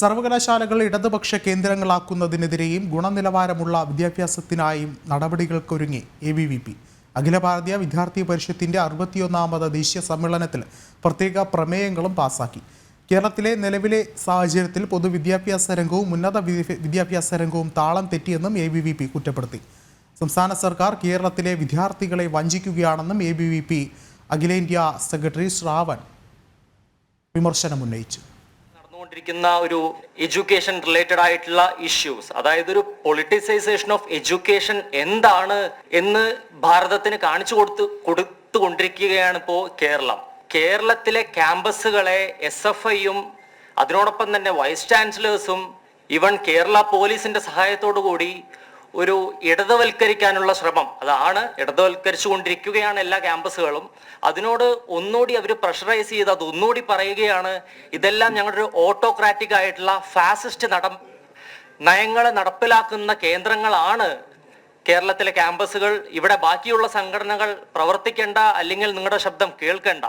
സർവകലാശാലകൾ ഇടതുപക്ഷ കേന്ദ്രങ്ങളാക്കുന്നതിനെതിരെയും ഗുണനിലവാരമുള്ള വിദ്യാഭ്യാസത്തിനായും നടപടികൾക്കൊരുങ്ങി A B V P. Akhil Bharatiya Vidyarthi പരിഷത്തിന്റെ അറുപത്തിയൊന്നാമത് ദേശീയ സമ്മേളനത്തിൽ പ്രത്യേക പ്രമേയങ്ങളും പാസാക്കി. കേരളത്തിലെ നിലവിലെ സാഹചര്യത്തിൽ പൊതുവിദ്യാഭ്യാസ രംഗവും ഉന്നത വിദ്യാഭ്യാസ രംഗവും താളം തെറ്റിയെന്നും എ ബി വി പി കുറ്റപ്പെടുത്തി. സംസ്ഥാന സർക്കാർ കേരളത്തിലെ വിദ്യാർത്ഥികളെ വഞ്ചിക്കുകയാണെന്നും എ ബി വി പി അഖിലേന്ത്യാ സെക്രട്ടറി ശ്രാവൺ വിമർശനമുന്നയിച്ചു. നടന്നുകൊണ്ടിരിക്കുന്ന ഒരു എഡ്യൂക്കേഷൻ റിലേറ്റഡ് ആയിട്ടുള്ള ഇഷ്യൂസ് അതായത് ഒരു പൊളിറ്റിസൈസേഷൻ ഓഫ് എഡ്യൂക്കേഷൻ എന്താണ് എന്ന് ഭാരതത്തിന് കാണിച്ചു കൊടുത്ത് കൊടുത്തുകൊണ്ടിരിക്കുകയാണ് ഇപ്പോൾ കേരളം. കേരളത്തിലെ ക്യാമ്പസുകളെ എസ് എഫ് ഐയും അതിനോടൊപ്പം തന്നെ വൈസ് ചാൻസലേഴ്സും ഇവൺ കേരള പോലീസിന്റെ സഹായത്തോടു കൂടി ഒരു ഇടതുവൽക്കരിക്കാനുള്ള ശ്രമം. അതാണ് ഇടതുവൽക്കരിച്ചുകൊണ്ടിരിക്കുകയാണ് എല്ലാ ക്യാമ്പസുകളും. അതിനോട് ഒന്നുകൂടി അവർ പ്രഷറൈസ് ചെയ്ത് അത് ഒന്നുകൂടി പറയുകയാണ്. ഇതെല്ലാം ഞങ്ങളുടെ ഓട്ടോക്രാറ്റിക് ആയിട്ടുള്ള ഫാസിസ്റ്റ് നട നയങ്ങളെ നടപ്പിലാക്കുന്ന കേന്ദ്രങ്ങളാണ് കേരളത്തിലെ ക്യാമ്പസുകൾ. ഇവിടെ ബാക്കിയുള്ള സംഘടനകൾ പ്രവർത്തിക്കേണ്ട അല്ലെങ്കിൽ നിങ്ങളുടെ ശബ്ദം കേൾക്കേണ്ട.